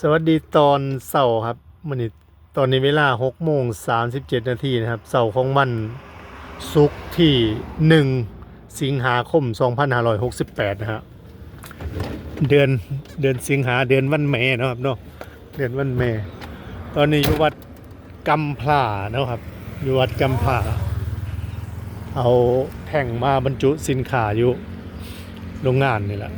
สวัสดีตอนเสาร์ครับมันนี้ตอนนี้เวลา6โมง37 นาทีนะครับเสาร์ของมันศุกร์ที่ 1 สิงหาคม 2568 นะฮะเดือนเดือนสิงหาเดือนวันแม่นะครับเนาะเดือนวันแม่ ตอนนี้อยู่วัดกำพร้าเนาะครับอยู่วัดกำพร้าเอาแท่งมาบรรจุสินค้าอยู่โรงงานนี่แหละ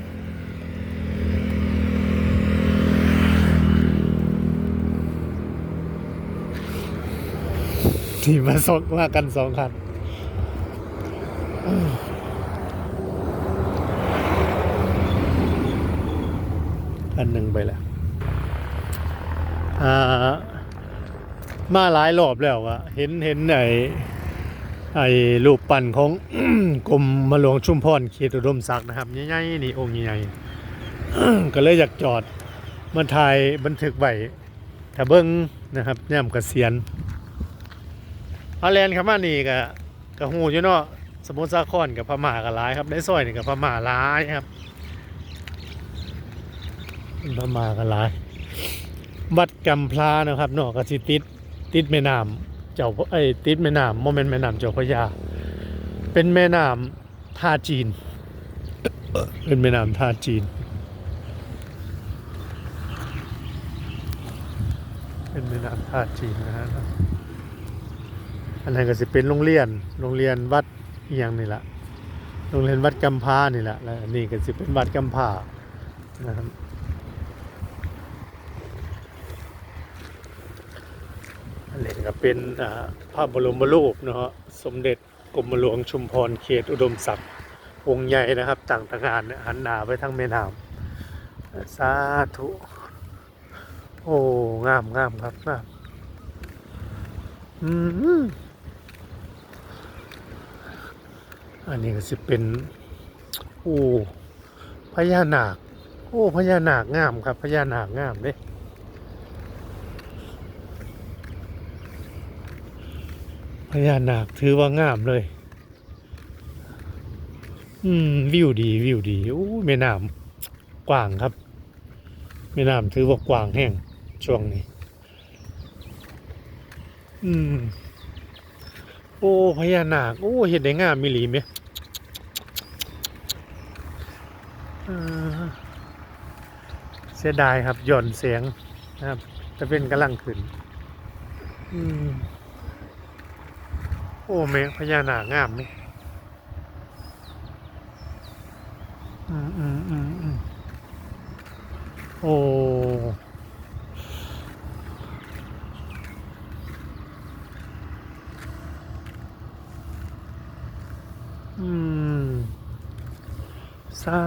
ที่มาสองมากันสองคันอันหนึ่งไปแล้วอ่ามาหลายรอบแล้วอะเห็นเห็นไอ้ไอ้รูปปั้นของกรมมาหลวงชุมพรเขตอุดมศักดิ์นะครับใหญ่ๆนี่องค์ใหญ่ๆก็เลยอยากจอดมาถ่ายบันทึกไว้ถ้าเบิ้งนะครับย่ำเกษียณ เอาแลนด์ครับมานี่ก็ก็ฮู้อยู่เนาะสมุทรสาครกับพม่าก็หลายครับได้ซอยนี่กับพม่าหลายครับพม่าก็หลายวัดกำพลานะครับเนาะก็สิติดติดแม่น้ำเจ้าเอ้ติดแม่น้ำบ่แม่นแม่น้ำเจ้าพระยา เป็นแม่น้ำท่าจีน เป็นแม่น้ำท่าจีน เป็นแม่น้ำท่าจีนนะฮะ อันนั้นก็สิเป็นโรงเรียน โรงเรียนวัดเอียงนี่แหละโรงเรียนวัดกำพานี่แหละแล้วนนี้ก็สิเป็นวัดกำพานะครับอันนี้ก็เป็นอ่าพบรมรูปเนาะสมเด็จกรมหลวงชุมพรเขตอุดมศักดิ์องค์ใหญ่นะครับต่างต่างานหันหน้าไปทางแม่น้ำสาธุ โอ้ งามงามครับงามอืม อันนี้ก็สิเป็นโอ้พญานาค โอ้พญานาคงามครับพญานาคงามเด้พญานาคถือว่างามเลย อืม วิวดีวิวดีโอ้แม่น้ำกว้างครับแม่น้ำถือว่ากว้างแห้งช่วงนี้ อืม โอ้พญานาคโอ้เห็นได้งามมิลีไหมเออเสียดายครับหย่อนเสียงนะครับจะเป็นกำลังขึ้นอโอ้แม่พญานาคงามไหมอืมอืมอืมอืมโอ้ม สา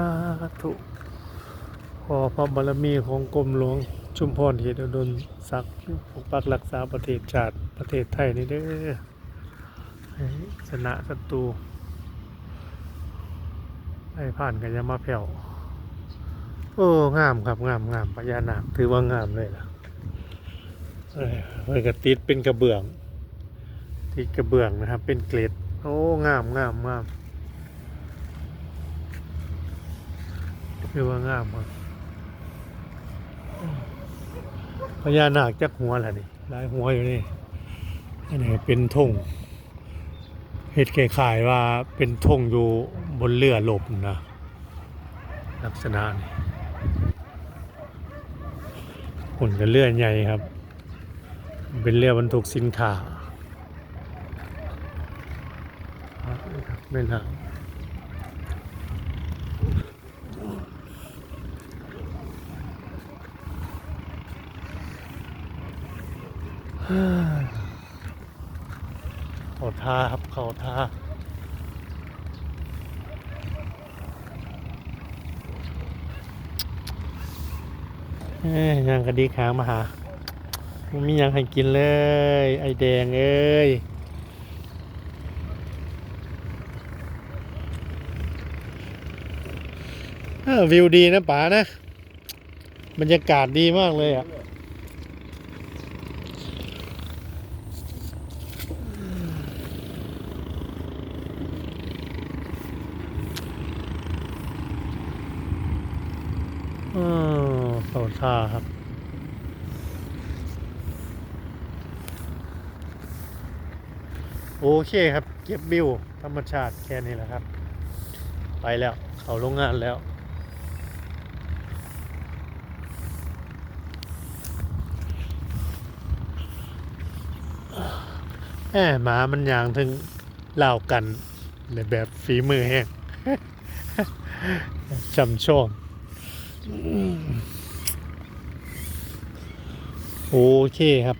ธุขอพระบารมีของกรมหลวงชุมพรเขตอุดมศักดิ์ปกปักรักษาประเทศชาติประเทศไทยนี่เด้อชนะศัตรูให้ผ่านกันยามาแผ่วโอ้งามครับงามงามพญานาคถือว่างามเลยล่ะเอ้ยเฮ้ยกระติดเป็นกระเบื้องติดกระเบื้องนะครับ เป็นเกล็ดโอ้งามงามงาม คือว่างามครับพญานาคจักหัวแหละนี่หลายหัวอยู่นี่อันนี้เป็นธงเห็ดคล้ายว่าเป็นธงอยู่บนเรือหลบนะลักษณะนี่หุ่นกับเรือใหญ่ครับ เป็นเรือบรรทุกสินค้าไม่น่า เขาท่าครับเขาท่าอยังกระดิกหางมาหาไม่มียังให้กินเลย ไอแดงเอ้ยวิวดีนะป๋านะ บรรยากาศดีมากเลยอะ โซนท่าครับโอเคครับ เก็บบิวธรรมชาติแค่นี้แหละครับ ไปแล้วเขาโรงงานแล้ว แหมหมามันยางถึงเล่ากันในแบบฝีมือแห้งจำช่วง โอเคครับ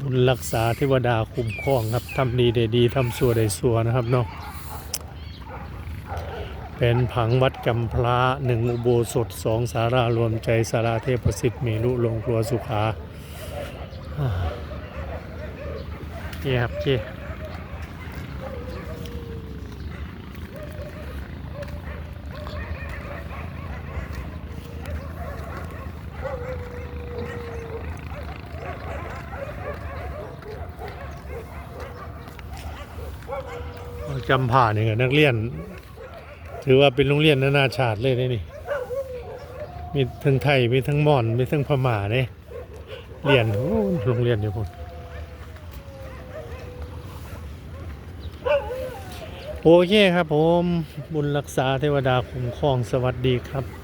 บุญรักษาเทวดาคุ้มครองครับทำดีได้ดีทำสัวได้สัวนะครับเนาะเป็นผังวัดกำพระหนึ่งอุโบสถสองสารารวมใจสาราเทพสิทธิ์เมรุลงครัวสุขาเกียครับเกี จำผ่าเนี่ยนักเรียน ถือว่าเป็นโรงเรียนนานาชาติเลยนี่ มีทั้งไทย มีทั้งมอนมีทั้งพม่าเนี่ยเรียนโอ้โรงเรียนอยู่พุ่นโอเคครับผม บุญรักษาเทวดาคุ้มครองสวัสดีครับ